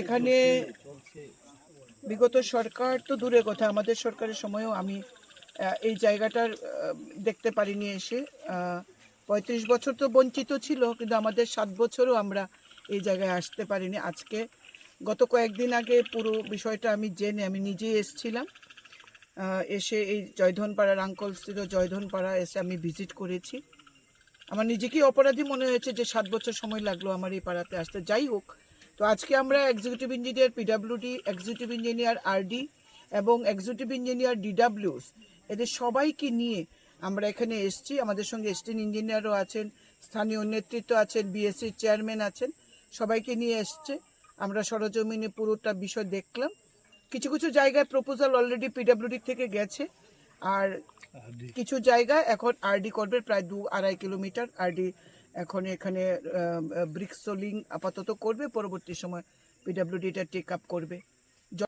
এখানে বিগত সরকার তো দূরের কথা, আমাদের সরকারের সময়ও আমি এই জায়গাটার দেখতে পারিনি এসে। পঁয়ত্রিশ বছর তো বঞ্চিত ছিল, কিন্তু আমাদের সাত বছরও আমরা এই জায়গায় আসতে পারিনি। আজকে গত কয়েকদিন আগে পুরো বিষয়টা আমি জেনে, আমি নিজেই এসেছিলাম। এসে এই জয়ধনপাড়ার আঙ্কল স্থিত জয়ধনপাড়া এসে আমি ভিজিট করেছি। আমার নিজেকেই অপরাধী মনে হয়েছে যে সাত বছর সময় লাগল আমার এই পাড়াতে আসতে। যাই হোক তো আজকে আমরা executive engineer PWD executive engineer RD এবং এক্সিকিউটিভ ইঞ্জিনিয়ার ডিডাব্লিউস এদের সবাইকে নিয়ে আমরা এখানে এসেছি। আমাদের সঙ্গে এসটিন ইঞ্জিনিয়ারও আছেন স্থানীয় নেতৃত্ব আছেন বিএসসির চেয়ারম্যান আছেন সবাইকে নিয়ে এসছে। আমরা সরজমিনে পুরোটা বিষয় দেখলাম। কিছু কিছু জায়গায় প্রপোজাল অলরেডি পিডাব্লিউডি থেকে গেছে। আর কিছু জায়গায় এখন আরডি করবে প্রায় দু আড়াই কিলোমিটার। আরডি এখন এখানে ব্রিক সোলিং আপাতত করবে পরবর্তী সময় পিডাব্লিউডি এটা টেক আপ করবে।